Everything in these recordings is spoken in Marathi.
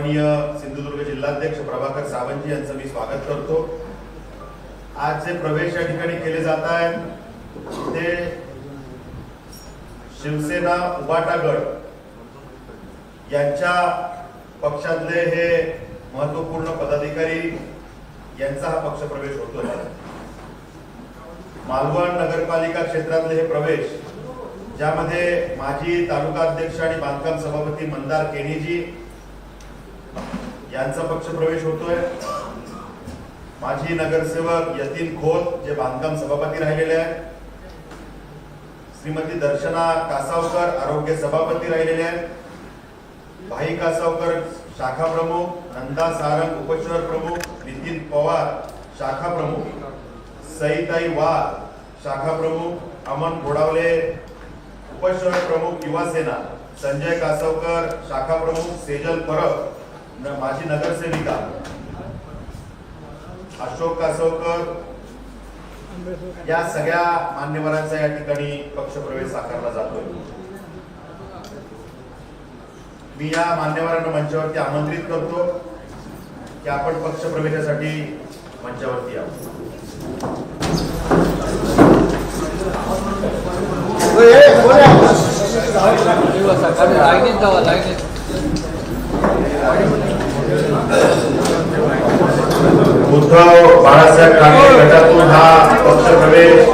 माननीय सिंधुदुर्ग जिल्हाध्यक्ष प्रभाकर सावंतजी यांचं मी स्वागत करतो. आज जे प्रवेश या ठिकाणी केले जात आहेत ते शिवसेना उबाटा गट यांच्या पक्षातले हे महत्त्वपूर्ण पदाधिकारी यांचा हा पक्ष प्रवेश होतो मालवण नगरपालिका क्षेत्रातले हे प्रवेश ज्यामध्ये माजी तालुका अध्यक्ष आणि बांधकाम सभापती मंदार केणीजी यांचा पक्ष प्रवेश होतोय. माजी नगरसेवक यतीन खोत जे बांधकाम सभापती राहिलेले आहेत. श्रीमती दर्शना कासावकर आरोग्य सभापती राहिलेले आहेत. भाई कासावकर शाखा प्रमुख. नंदा सारंग उपशहर प्रमुख. नितीन पवार शाखा प्रमुख. सईताई वाघ शाखा प्रमुख. अमन गोडावले उपशहर प्रमुख युवा सेना. संजय कासावकर शाखा प्रमुख. सेजल परब. माजी नगरसेविका अशोक कासवकर या सगळ्या मान्यवरांचा या ठिकाणी पक्षप्रवेश साकारला जातोय. मी या मान्यवरांना मंचावरती आमंत्रित करतो की आपण पक्षप्रवेशासाठी मंचावरती यावं उद्धव बाळासाहेब ठाकरे गटातून हा पक्षप्रवेश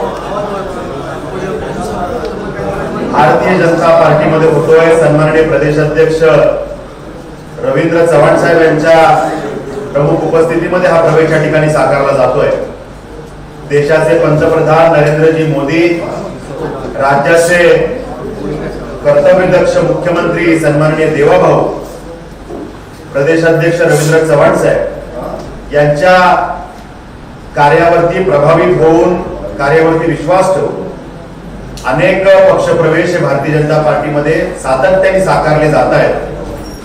भारतीय जनता पार्टीमध्ये होतोय. सन्माननीय प्रदेशाध्यक्ष रवींद्र चव्हाण साहेब यांच्या प्रमुख उपस्थितीमध्ये हा प्रवेश या ठिकाणी साकारला जातोय. देशाचे पंतप्रधान नरेंद्रजी मोदी राज्याचे कर्तव्यदक्ष मुख्यमंत्री सन्माननीय देवाभाऊ प्रदेशाध्यक्ष रवींद्र चव्हाण साहेब यांच्या कार्यावरती प्रभावित होऊन कार्यावरती विश्वास ठेवून अनेक पक्षप्रवेश हे भारतीय जनता पार्टीमध्ये सातत्याने साकारले जात आहेत.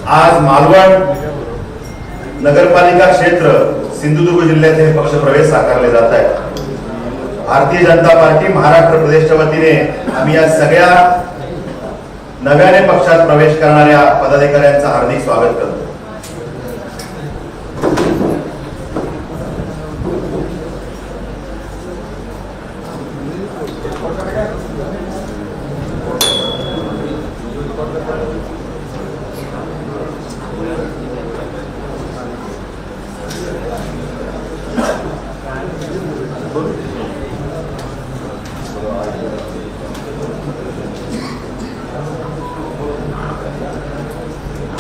आज मालवण नगरपालिका क्षेत्र सिंधुदुर्ग जिल्ह्यात हे पक्षप्रवेश साकारले जात आहेत. भारतीय जनता पार्टी महाराष्ट्र प्रदेशच्या वतीने आम्ही या सगळ्या नव्याने पक्षात प्रवेश करणाऱ्या पदाधिकाऱ्यांचं हार्दिक स्वागत करतो.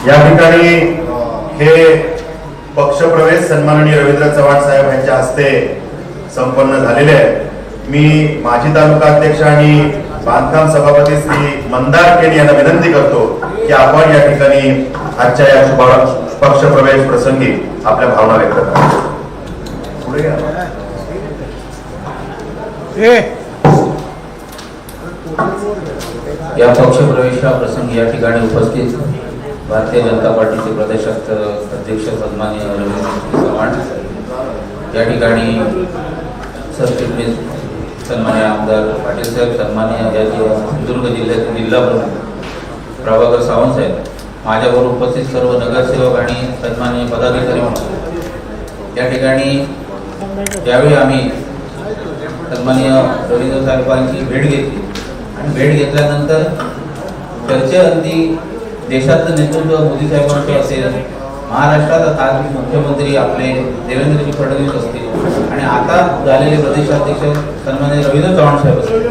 या ठिकाणी हे पक्षप्रवेश सन्माननीय रवींद्र चव्हाण साहेब यांच्या हस्ते संपन्न झालेले आहे मी माजी तालुका अध्यक्ष आणि बांधकाम सभापती श्री मंदार केणी यांना विनंती करतो की आपण या ठिकाणी आजच्या या शुभारंभ पक्षप्रवेश प्रसंगी आपल्या भावना व्यक्त करा. पुढे या. या पक्षप्रवेशा प्रसंगी या ठिकाणी उपस्थित भारतीय जनता पार्टीचे प्रदेश अध्यक्ष सन्मान्य रवींद्र चव्हाण या ठिकाणी सरचिटणीस सन्मान्य आमदार पाटील साहेब सन्मान्य या सिंधुदुर्ग जिल्ह्याचे जिल्हा प्रमुख प्रभाकर सावंत साहेब माझ्याबरोबर उपस्थित सर्व नगरसेवक आणि सन्मान्य पदाधिकारी म्हणून. या ठिकाणी ज्यावेळी आम्ही सन्मान्य रवींद्र साहेबांची भेट घेतली आणि भेट घेतल्यानंतर चर्चेअंती देशाचं नेतृत्व मोदी साहेबांचं असेल महाराष्ट्राचा आता मुख्यमंत्री आपले देवेंद्रजी फडणवीस असतील आणि आता झालेले प्रदेशाध्यक्ष सन्मान्य रवींद्र चव्हाण साहेब असतील.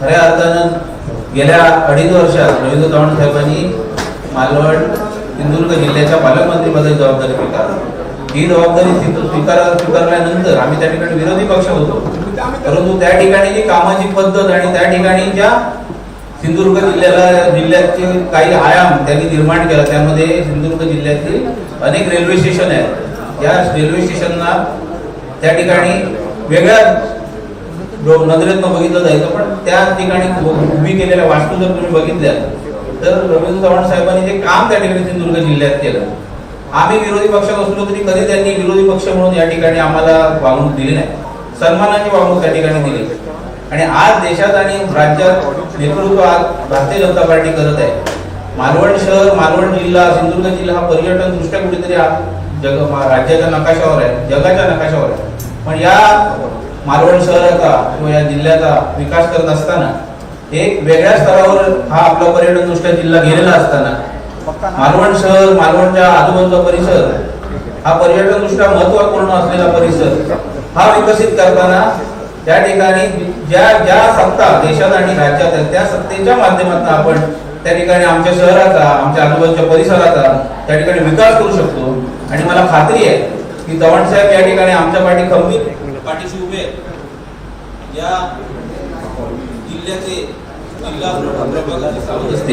खऱ्या अर्थानं गेल्या अडीच वर्षात रवींद्र चव्हाण साहेबांनी मालवण सिंधुदुर्ग जिल्ह्याच्या पालकमंत्रीपदाची जबाबदारी स्वीकारली. ही जबाबदारी स्वीकार स्वीकार- स्वीकारल्यानंतर आम्ही त्या ठिकाणी विरोधी पक्ष होतो. परंतु त्या ठिकाणी जी कामाची पद्धत आणि त्या ठिकाणी ज्या सिंधुदुर्ग जिल्ह्याला जिल्ह्याचे काही आयाम त्यांनी निर्माण केला. त्यामध्ये सिंधुदुर्ग जिल्ह्यातील अनेक रेल्वे स्टेशन आहेत. या रेल्वे स्टेशनला त्या ठिकाणी वेगळ्या नजरेतनं बघितलं जायचं पण त्या ठिकाणी उभी केलेल्या वास्तू जर तुम्ही बघितल्या तर रवींद्र चव्हाण साहेबांनी जे काम त्या ठिकाणी सिंधुदुर्ग जिल्ह्यात केलं. आम्ही विरोधी पक्षात असलो तरी कधी त्यांनी विरोधी पक्ष म्हणून या ठिकाणी आम्हाला वागणूक दिली नाही. सन्मानाची वागणूक त्या ठिकाणी दिली. आणि आज देशात आणि राज्यात नेतृत्व आज भारतीय जनता पार्टी करत आहे. मालवण शहर मालवण जिल्हा सिंधुदुर्ग जिल्हा हा पर्यटन दृष्ट्या कुठेतरी हा जग राज्याच्या नकाशावर आहे जगाच्या नकाशावर आहे. पण या मालवण शहराचा किंवा या जिल्ह्याचा विकास करत असताना एक वेगळ्या स्तरावर हा आपला पर्यटन दृष्ट्या जिल्हा गेलेला असताना मालवण शहर मालवणच्या आजूबाजूचा परिसर हा पर्यटन दृष्ट्या महत्त्वपूर्ण असलेला परिसर हा विकसित करताना त्या ठिकाणी ज्या ज्या सत्ता देशात आणि राज्यात आहेत त्या सत्तेच्या माध्यमातून आपण त्या ठिकाणी आमच्या शहराचा आमच्या आजूबाजूच्या परिसराचा त्या ठिकाणी विकास करू शकतो. आणि मला खात्री आहे की चव्हाण साहेब या ठिकाणी आमच्या पाठी खंबीर पाठीशी उभे या जिल्ह्याचे सावध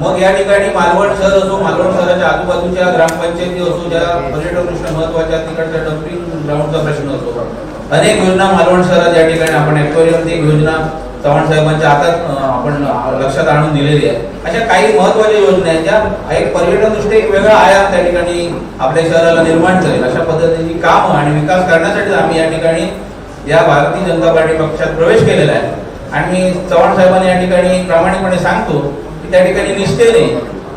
मग या ठिकाणी मालवण शहर असो मालवण शहराच्या आजूबाजूच्या ग्रामपंचायती असो ज्या पर्यटन दृष्ट्या महत्त्वाच्या तिकडच्या डम्पिंग ग्राउंडचा प्रश्न असो. अनेक योजना मालवण शहरात या ठिकाणी आपण ऍक्वेरियम ती योजना चव्हाण साहेबांच्या हातात आपण लक्षात आणून दिलेली आहे. अशा काही महत्त्वाच्या योजना आहेत ज्या एक पर्यटन दृष्टी एक वेगळा आयाम त्या ठिकाणी आपल्या शहराला निर्माण करेल. अशा पद्धतीची कामं आणि विकास करण्यासाठी आम्ही या ठिकाणी या भारतीय जनता पार्टी पक्षात प्रवेश केलेला आहे. आणि चव्हाण साहेबांनी या ठिकाणी प्रामाणिकपणे सांगतो की त्या ठिकाणी निष्ठेने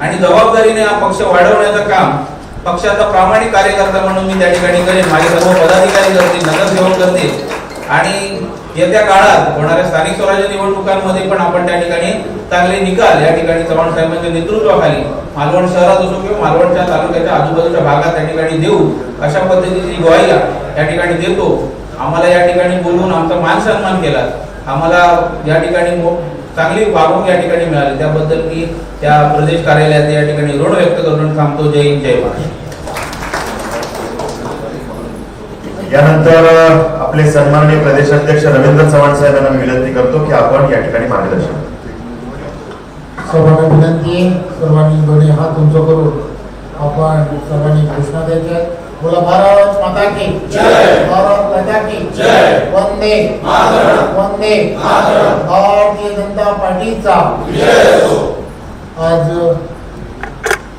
आणि जबाबदारीने हा पक्ष वाढवण्याचं काम पक्षाचा प्रामाणिक कार्यकर्ता म्हणून मी त्या ठिकाणी करेन. माझे सर्व पदाधिकारी करतील नगरसेवक करतील. आणि येत्या काळात होणाऱ्या स्थानिक स्वराज्य निवडणुकांमध्ये पण आपण त्या ठिकाणी चांगले निकाल या ठिकाणी चव्हाण साहेबांच्या नेतृत्वाखाली मालवण शहरात असो किंवा मालवणच्या तालुक्याच्या आजूबाजूच्या भागात त्या ठिकाणी देऊ अशा पद्धतीची ग्वाहीला या ठिकाणी देतो. आम्हाला या ठिकाणी बोलवून आमचा मान सन्मान केला. आम्हाला या ठिकाणी चांगली वागणूक या ठिकाणी मिळाली त्याबद्दल मी त्या प्रदेश कार्यालयात या ठिकाणी ऋण व्यक्त करून थांबतो जय हिंद जय महाराष्ट्र यानंतर आपले सन्माननीय प्रदेशाध्यक्ष रवींद्र चव्हाण साहेब यांना मी विनंती करतो की आपण या ठिकाणी मार्गदर्शन. सर्वांना विनंती सर्वांनी दोन्ही हात उंच करून आपण सर्वांनी घोषणा द्यायच्या आहेत. बोला भारत माता की भारत माता की वंदे। वंदे। भारतीय जनता पार्टीचा। आज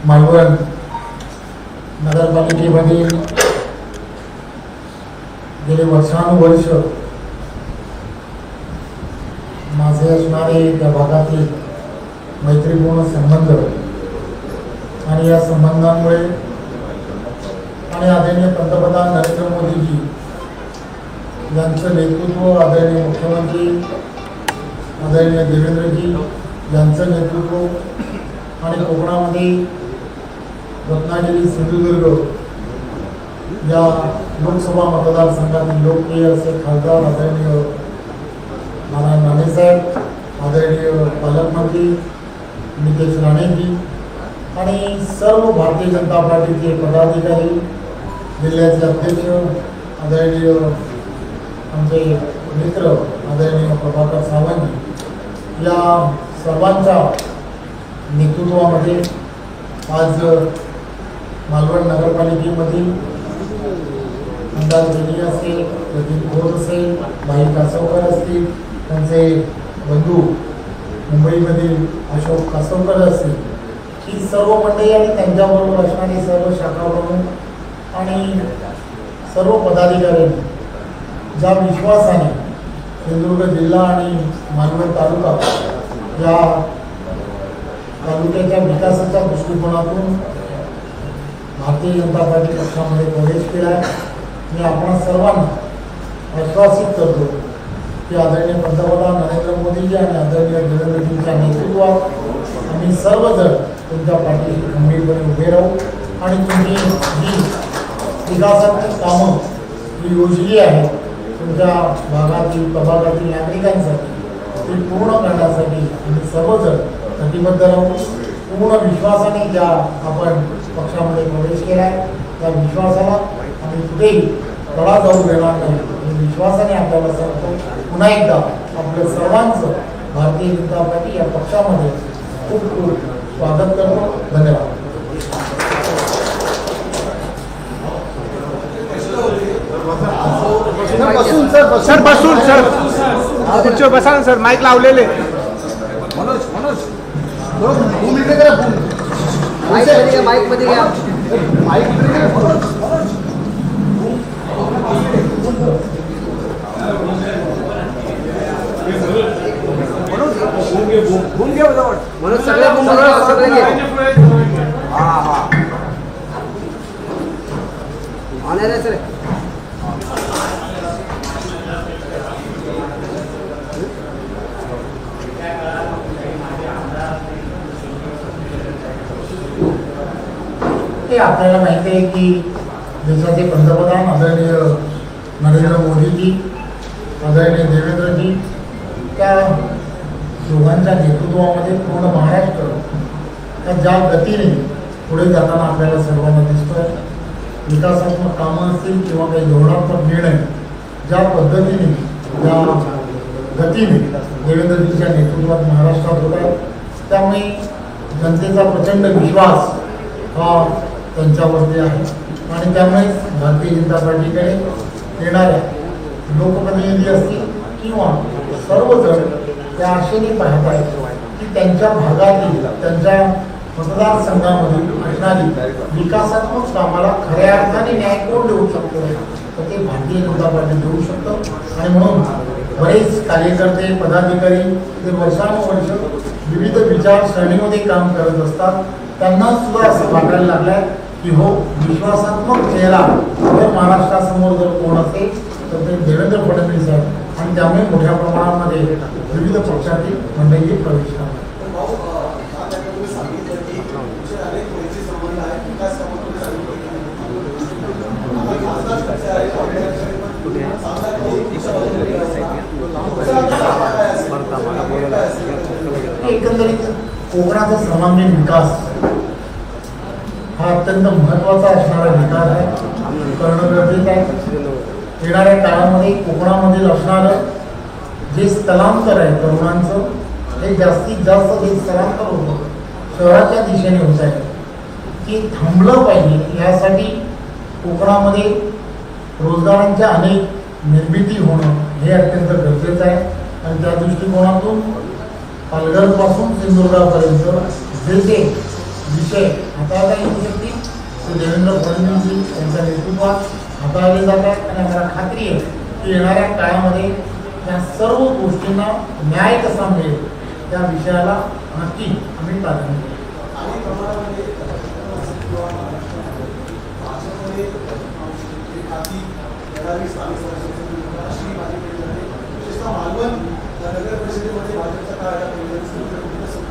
मालवण नगरपालिकेमधील गेले वर्षानुवर्ष माझे असणारे त्या भागातील मैत्रीपूर्ण संबंध आणि या संबंधांमुळे आणि आदरणीय पंतप्रधान नरेंद्र मोदीजी यांचं नेतृत्व आदरणीय मुख्यमंत्री आदरणीय देवेंद्रजी यांचं नेतृत्व आणि कोकणामध्ये रत्नागिरी सिंधुदुर्ग या लोकसभा मतदारसंघातील लोकप्रिय असे खासदार आदरणीय नारायण राणेसाहेब आदरणीय पालकमंत्री नितेश राणेजी आणि सर्व भारतीय जनता पार्टीचे पदाधिकारी जिल्ह्याचे अध्यक्ष आदरणीय आमचे मित्र आदरणीय प्रभाकर सावंत या सर्वांच्या नेतृत्वामध्ये आज मालवण नगरपालिकेमधील अंदाज रेड्डी असेल प्रदीप घोर असेल भाई कासवकर असतील त्यांचे बंधू मुंबईमधील अशोक कासवकर असतील ही सर्व मंडळी आणि त्यांच्याबरोबर असणारी सर्व शाखा प्रमुख आणि सर्व पदाधिकाऱ्यांनी ज्या विश्वासाने सिंधुदुर्ग जिल्हा आणि मालवण तालुका या तालुक्याच्या विकासाच्या दृष्टिकोनातून भारतीय जनता पार्टी पक्षामध्ये प्रवेश केला आहे. मी आपण सर्वांना आश्वासित करतो की आदरणीय पंतप्रधान नरेंद्र मोदीजी आणि आदरणीय नरेंद्रजींच्या नेतृत्वात आम्ही सर्वजण तुमच्या पाठीशी खंबीरपणे उभे राहू आणि तुम्ही ही विकासात्मक कामं जी योजली आहे तुमच्या भागातील प्रभागातील नागरिकांसाठी ती पूर्ण करण्यासाठी आम्ही सर्वजण कटिबद्ध राहू. पूर्ण विश्वासाने ज्या आपण पक्षामध्ये प्रवेश केला आहे त्या विश्वासाला आम्ही कुठेही तडा जाऊ देणार नाही. आणि विश्वासाने आपल्याला सांगतो पुन्हा एकदा आपलं सर्वांचं भारतीय जनता पार्टी या पक्षामध्ये खूप खूप स्वागत करतो. धन्यवाद. सर बसून सर बसून. सर बसून सर. खुर्चीवर बसा ना सर. माईक लावलेले. मनोज मनोज. करा माईकमध्ये घ्या माईक मनोज सगळे सगळे घे हा हा. आणि रे सर. ते आपल्याला माहिती आहे की देशाचे पंतप्रधान आदरणीय नरेंद्र मोदीजी आदरणीय देवेंद्रजी त्या दोघांच्या नेतृत्वामध्ये पूर्ण महाराष्ट्र त्या ज्या गतीने पुढे जाताना आपल्याला सर्वांना दिसतोय. विकासात्मक कामं असतील किंवा काही धोरणात्मक निर्णय ज्या पद्धतीने ज्या गतीने देवेंद्रजीच्या नेतृत्वात महाराष्ट्रात होत त्यामुळे जनतेचा प्रचंड विश्वास हा त्यांच्यावरती आहे. आणि त्यामुळे भारतीय जनता पार्टीकडे येणाऱ्या लोकप्रतिनिधी असतील किंवा सर्वजण त्या आशेने पाहत आहेत की त्यांच्या भागातील त्यांच्या मतदारसंघामधील असणारी विकासात्मक कामाला खऱ्या अर्थाने न्याय कोण देऊ शकतो? तर ते भारतीय जनता पार्टी देऊ शकतं. आणि म्हणून बरेच कार्यकर्ते पदाधिकारी ते वर्षानुवर्ष विविध विचारसरणीमध्ये काम करत असतात. त्यांना सुद्धा असं वाटायला लागलंय की हो विश्वासात्मक चेहरा जर महाराष्ट्रासमोर जर कोण असेल तर ते देवेंद्र फडणवीस आहेत. आणि त्यामुळे मोठ्या प्रमाणामध्ये विविध पक्षातील मंडळी प्रवेश करतात. एकंदरीत कोकणाचा सर्वांगीण विकास हा अत्यंत महत्त्वाचा असणारा विकास आहे. करणं गरजेचं आहे येणाऱ्या काळामध्ये कोकणामधील असणारं जे स्थलांतर आहे तरुणांचं हे जास्तीत जास्त जे स्थलांतर होतं शहराच्या दिशेने होत आहे. की थांबलं पाहिजे यासाठी कोकणामध्ये रोजगारांच्या अनेक निर्मिती होणं हे अत्यंत गरजेचं आहे. आणि त्या दृष्टिकोनातून पालघरपासून सिंधुदुर्गापर्यंत जे जे विषय. हाताळता येऊ शकतील ते देवेंद्र फडणवीसजी यांच्या नेतृत्वात हाताळले जातात आणि आम्हाला खात्री आहे की येणाऱ्या काळामध्ये त्या सर्व गोष्टींना न्याय कसा मिळेल त्या विषयाला नक्की आम्ही प्राधान्य देऊ.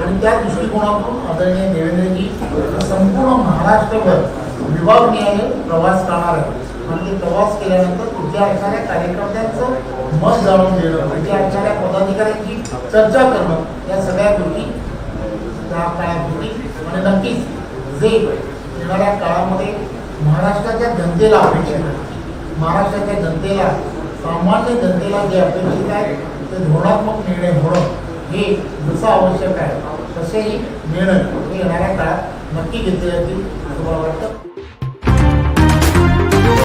आणि त्या दृष्टिकोनातून आदरणीय देवेंद्रजी संपूर्ण महाराष्ट्रभर विभाग न्यायालय प्रवास करणार आहे. आणि ते प्रवास केल्यानंतर तिथे असणाऱ्या कार्यकर्त्यांचं मत जाणून घेणं तिथे म्हणजे असणाऱ्या पदाधिकाऱ्यांची चर्चा करणं या सगळ्या गोष्टी त्या काळात होती आणि नक्कीच जे येणाऱ्या काळामध्ये महाराष्ट्राच्या जनतेला अपेक्षित आहे महाराष्ट्राच्या जनतेला सामान्य जनतेला जे अपेक्षित आहे ते धोरणात्मक निर्णय होणं हे जसं आवश्यक आहे तसेही निर्णय येणाऱ्या काळात नक्की घेतले जातील असं मला वाटतं.